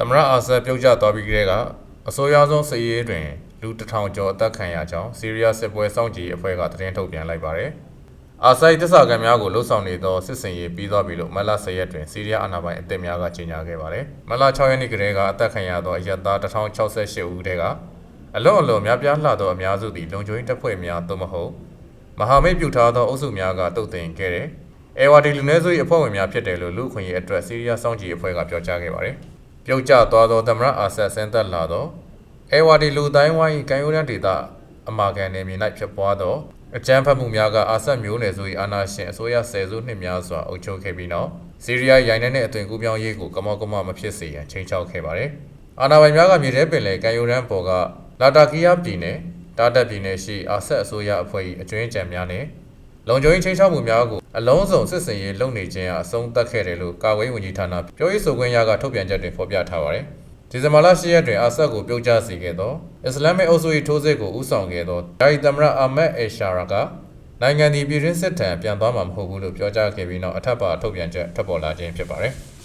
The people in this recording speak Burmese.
သမရအာဆတ်ပြုတ်ကျသွားပြီးကတည်းကအဆိုးရွားဆုံးစစ်ရေးတွင်လူတစ်ထောင်ကျော်အသက်ခံရကြောင်းဆီးရီးယားစစ်ပွဲစောင့်ကြည့်အဖွဲ့ကသတင်းထုတ်ပြန်လိုက်ပါတယ်။အာဆိုင်တစ္ဆာကံများကိုလှုပ်ဆောင်နေသောစစ်စင်ရေးပြီးသွားပြီလို့မလ10ရက်တွင်ဆီးရီးယားအာဏာပိုင်အသစ်များကကြေညာခဲ့ပါတယ်။မလ6ရက်နေ့ကတည်းကအသက်ခံရသောအရက်သား1068ဦးတည်းကအလွန်အလွန်များပြားလှသောအများစုသည်လုံခြုံရေးတပ်ဖွဲ့များသို့မဟုတ်မဟာမိတ်ပြုထားသောအုပ်စုများကတုတ်တင်ခဲ့တယ်။အေဝါဒီလူနည်းစု၏အဖွဲ့ဝင်များဖြစ်တယ်လို့လူ့အခွင့်အရေးအတွက်ဆီးရီးယားစောင့်ကြည့်အဖွဲ့ကပြောကြားခဲ့ပါတယ်။ ပြုတ်ကျသွားသောသမရအာဆတ်ဆင်းသက်လာသောအေဝါဒီလူတိုင်းဝိုင်းကန်ယူရန်ဒေတာအမာကန်နေမြေ၌ဖြစ်ပွားသောအကြမ်းဖက်မှုများကအာဆတ်မျိုးနယ်စု၏အာဏာရှင်အစိုးရဆယ်စုနှစ်များစွာအုပ်ချုပ်ခဲ့ပြီးနောက်ဆီးရီးယားရိုင်းနှင့်အသွင်ကူးပြောင်းရေးကိုကမောက်ကမောက်မဖြစ်စေရန်ချိန်ချောက်ခဲ့ပါတယ်။အာဏာပိုင်များကမြေထဲပင်လယ်ကန်ယူရန်ပေါ်ကလာတာကီယာပြည်နယ်တာတက်ပြည်နယ်ရှိအာဆတ်အစိုးရအဖွဲ့၏အကျွင်းကြံများနဲ့ လုံခြုံရေးချိန်ချောက်မှုများကိုအလုံးစုံစစ်စင်ရေးလုပ်နေခြင်းအဆုံးသတ်ခဲ့တယ်လို့ကာဝေးဝန်ကြီးဌာနပြောရေးဆိုခွင့်ရကထုတ်ပြန်ချက်တွင်ဖော်ပြထားပါတယ်။ဒီဇင်ဘာလ10ရက်တွင်အာဆတ်ကိုပြုတ်ကျစေခဲ့သောအစ္စလာမစ်အုပ်စု၏ထိုးစစ်ကိုဦးဆောင်ခဲ့သောဒါရီသမရအာမက်အေရှာရာကနိုင်ငံသည်ပြည်တွင်းစစ်ထံပြန်သွားမှာမဟုတ်ဘူးလို့ပြောကြားခဲ့ပြီးနောက်အထက်ပါထုတ်ပြန်ချက်ထွက်ပေါ်လာခြင်းဖြစ်ပါတယ်။